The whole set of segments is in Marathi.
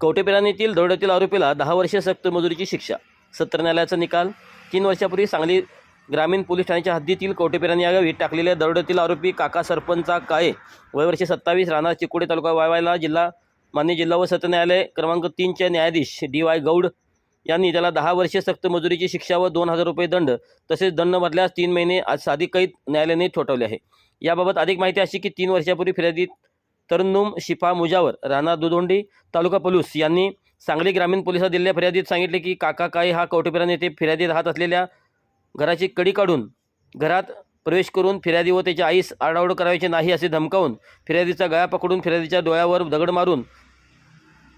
कवटेपेराणीतील दरोड्यातील आरोपीला दहा वर्षे सक्त मजुरीची शिक्षा. सत्र न्यायालयाचा निकाल. तीन वर्षापूर्वी सांगली ग्रामीण पोलीस ठाण्याच्या हद्दीतील कवटेपेराणी या गावी टाकलेल्या दरोड्यातील आरोपी काका सरपंचा काळे वय वर्षे सत्तावीस राहणार चिकोडे तालुका वायवायला जिल्हा मान्य जिल्हा व सत्र न्यायालय क्रमांक तीनचे न्यायाधीश डी वाय गौड यांनी त्याला दहा वर्षे सक्त मजुरीची शिक्षा व दोन हजार रुपये दंड तसेच दंड बदल्यास तीन महिने आज साधी कैद न्यायालयाने ठोठवले आहे. याबाबत अधिक माहिती अशी की तीन वर्षापूर्वी फिर्यादीत तरन्नुम शिफा मुजावर राणा दुदोंडी तालुका पलूस यांनी सांगली ग्रामीण पोलिसात दिलेल्या फिर्यादीत सांगितले की काका काळे हा कवटेपेराने ते फिर्यादी राहत असलेल्या घराची कडी काढून घरात प्रवेश करून फिर्यादी व त्याच्या आईस आडावड करायचे नाही असे धमकावून फिर्यादीचा गळा पकडून फिर्यादीच्या डोळ्यावर दगड मारून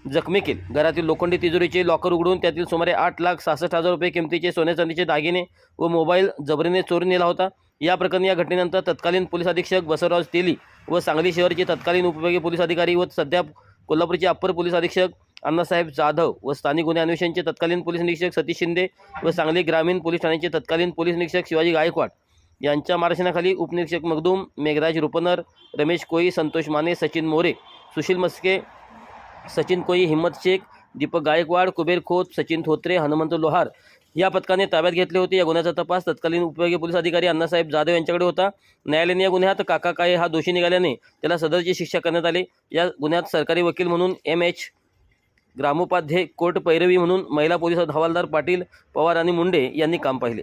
जखमी केले. घरातील लोखंडी तिजोरीचे लॉकर उघडून त्यातील सुमारे आठ लाख सहासष्ट हजार रुपये किमतीचे सोने चांदीचे दागिने व मोबाईल जबरीने चोरून नेला होता. या प्रकरणी या घटनेनंतर तत्कालीन पोलीस अधीक्षक बसवराज तेली व सांगली शहरचे तत्कालीन उपयोगी पोलीस अधिकारी व सध्या कोल्हापूरचे अप्पर पोलीस अधीक्षक अण्णासाहेब जाधव व स्थानिक गुन्हे अन्वेषणचे तत्कालीन पोलीस निरीक्षक सतीश शिंदे व सांगली ग्रामीण पोलीस ठाण्याचे तत्कालीन पोलीस निरीक्षक शिवाजी गायकवाड. यांच्या मार्गदर्शनाखाली उपनिरीक्षक मगदूम मेघराज रुपनर रमेश कोई संतोष माने सचिन मोरे सुशील मस्के सचिन कोई हिम्मत शेख दीपक गायकवाड कुबेर खोत सचिन थोत्रे हनुमंत लोहार या पथकाने ताब्यात घेतले होते. या गुन्ह्याचा तपास तत्कालीन उपयोगी पोलीस अधिकारी अण्णासाहेब जाधव यांच्याकडे होता. न्यायालयाने या गुन्ह्यात काका काळे हा दोषी निघाल्याने त्याला सदरची शिक्षा करण्यात आली. या गुन्ह्यात सरकारी वकील म्हणून एम एच ग्रामोपाध्ये कोर्ट पैरवी म्हणून महिला पोलीस हवालदार पाटील पवार आणि मुंडे यांनी काम पाहिले.